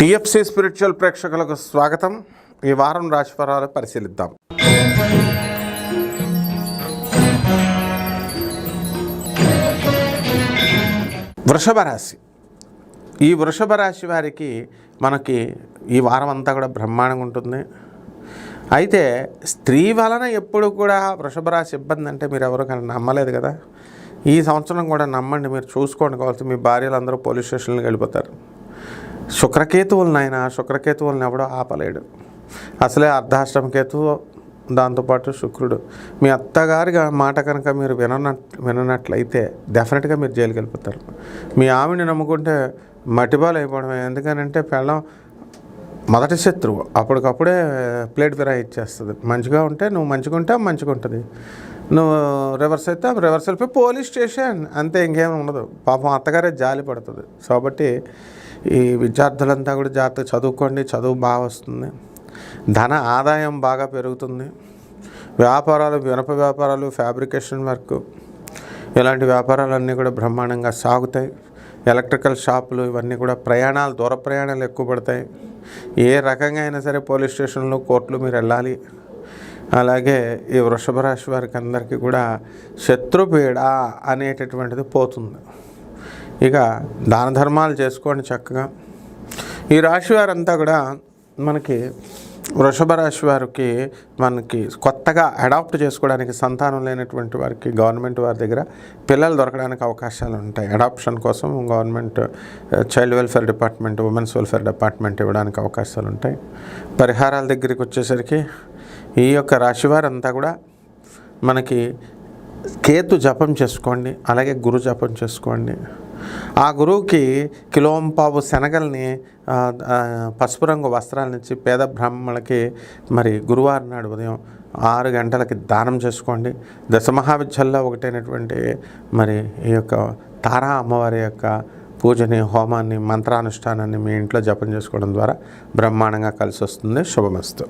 TFC spiritual ప్రేక్షకులకు స్వాగతం. ఈ వారం రాశిఫలాలు పరిశీలిద్దాం. వృషభ రాశి. ఈ వృషభ రాశి వారికి మనకి ఈ వారం అంతా కూడా బ్రహ్మాండంగా ఉంటుంది. అయితే స్త్రీ వలన ఎప్పుడు కూడా వృషభ రాశి ఇబ్బంది అంటే మీరు ఎవరు కానీ నమ్మలేదు కదా. ఈ సంవత్సరం కూడా నమ్మండి మీరు చూసుకోండి. కావాల్సి మీ భార్యలు అందరూ పోలీస్ స్టేషన్లకు వెళ్ళిపోతారు. శుక్రకేతువులు నాయన శుక్రకేతువులను ఎవడో ఆపలేడు. అసలే అర్ధాష్టమ కేతువు దాంతోపాటు శుక్రుడు. మీ అత్తగారి మాట కనుక మీరు విననట్ విననట్లయితే డెఫినెట్గా మీరు జైలుకి వెళ్ళిపోతారు. మీ ఆవిడని నమ్ముకుంటే మటిబాలు అయిపోవడమే. ఎందుకనంటే పెళ్ళం మొదటి శత్రువు. అప్పటికప్పుడే ప్లేట్ ఫిరాయి ఇచ్చేస్తుంది. మంచిగా ఉంటే నువ్వు మంచిగా ఉంటే మంచిగా ఉంటుంది. నువ్వు రివర్స్ అయితే రివర్స్ వెళ్ళిపోయి పోలీస్ స్టేషన్. అంతే ఇంకేం ఉండదు. పాపం అత్తగారే జాలి పడుతుంది. కాబట్టి ఈ విద్యార్థులంతా కూడా జాగ్రత్త చదువుకోండి చదువు బాగా వస్తుంది. ధన ఆదాయం బాగా పెరుగుతుంది. వ్యాపారాలు వినప వ్యాపారాలు ఫ్యాబ్రికేషన్ వర్క్ ఇలాంటి వ్యాపారాలన్నీ కూడా బ్రహ్మాండంగా సాగుతాయి. ఎలక్ట్రికల్ షాపులు ఇవన్నీ కూడా ప్రయాణాలు దూర ప్రయాణాలు ఎక్కువ పడతాయి. ఏ రకంగా అయినా సరే పోలీస్ స్టేషన్లు కోర్టులు మీరు వెళ్ళాలి. అలాగే ఈ వృషభ రాశి వారికి అందరికీ కూడా శత్రుపీడ అనేటటువంటిది పోతుంది. ఇక దాన ధర్మాలు చేసుకోండి చక్కగా. ఈ రాశి వారంతా కూడా మనకి వృషభ రాశి వారికి మనకి కొత్తగా అడాప్ట్ చేసుకోవడానికి సంతానం లేనటువంటి వారికి గవర్నమెంట్ వారి దగ్గర పిల్లలు దొరకడానికి అవకాశాలు ఉంటాయి. అడాప్షన్ కోసం government child welfare department women's welfare department ఇవ్వడానికి అవకాశాలు ఉంటాయి. పరిహారాల దగ్గరికి వచ్చేసరికి ఈ యొక్క రాశి వారంతా కూడా మనకి కేతు జపం చేసుకోండి అలాగే గురు జపం చేసుకోండి. ఆ గురువుకి కిలోంపావు శనగల్ని పసుపు రంగు వస్త్రాలనిచ్చి పేద బ్రాహ్మణులకి మరి గురువారం నాడు ఉదయం ఆరు గంటలకి దానం చేసుకోండి. దశమహావిద్యల్లో ఒకటైనటువంటి మరి ఈ యొక్క తారా అమ్మవారి యొక్క పూజని హోమాన్ని మంత్రానుష్ఠానాన్ని మీ ఇంట్లో జపం చేసుకోవడం ద్వారా బ్రహ్మాండంగా కలిసి వస్తుంది. శుభమస్తు.